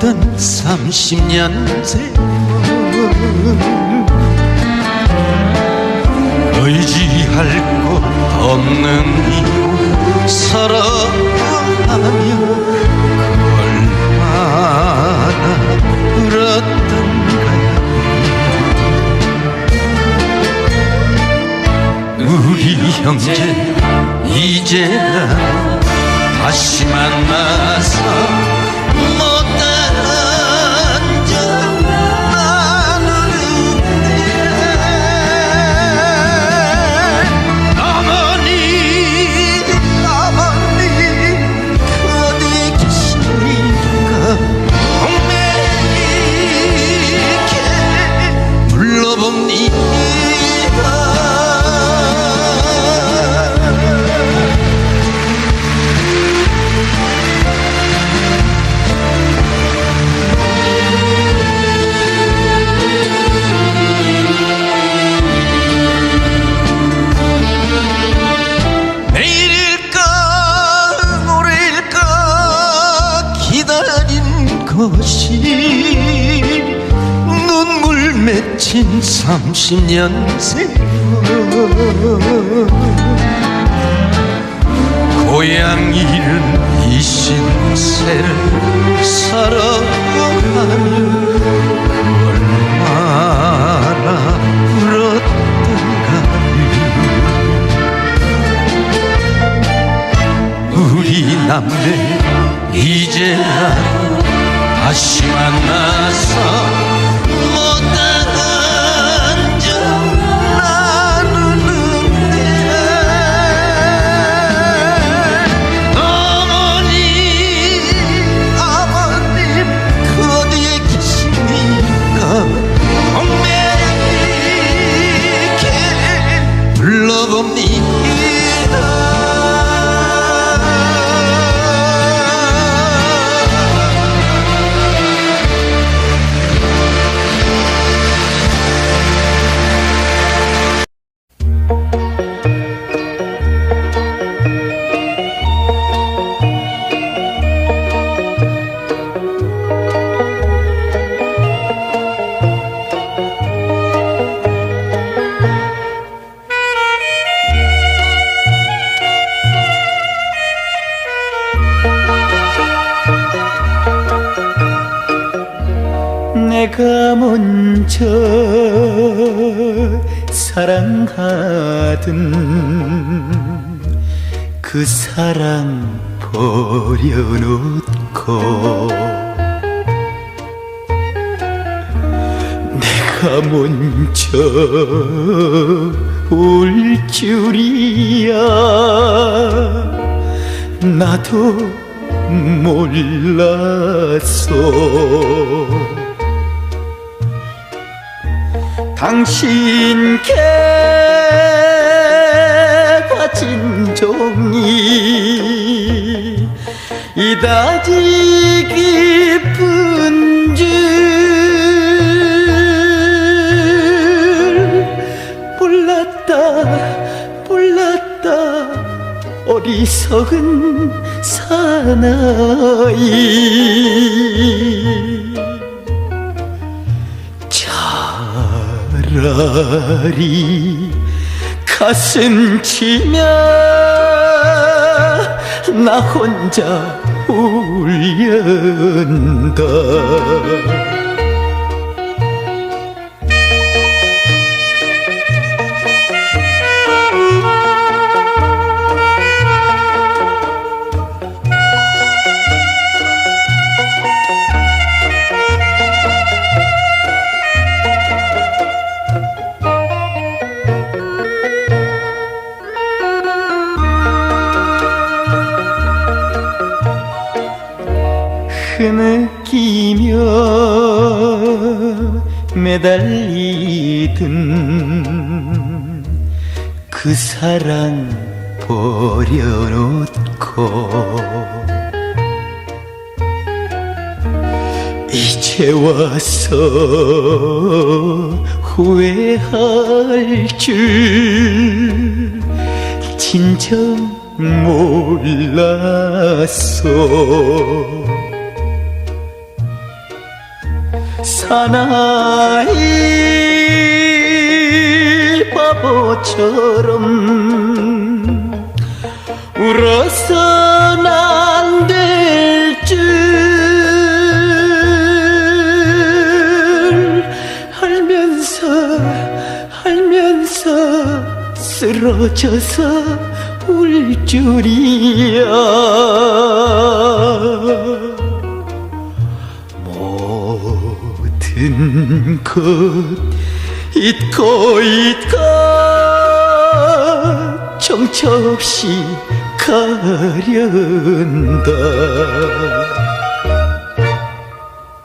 30년 세월. 의지할 곳 없는 이유 사랑하며 얼마나 울었던가요. 우리 형제 이제는 다시 만나서 것이 눈물 맺힌 30년 세월 고향 잃은 이 신세를 살아가며 얼마나 울었던가. 우리 남매 이제야 다시 만나서 내가 먼저 사랑하던 그 사랑 버려놓고 내가 먼저 울 줄이야. 나도 몰랐어 당신께 바친 종이 이다지 깊은 줄 몰랐다 몰랐다. 어리석은 사나이 차라리 가슴 치며 나 혼자 울련다 흐느끼며 매달리던 그 사랑 버려놓고 이제 와서 후회할 줄 진정 몰랐어 사나이 바보처럼 울어선 안 될 줄 알면서 알면서 쓰러져서 울 줄이야 모든 것 잊고 있가 정처 없이 가련다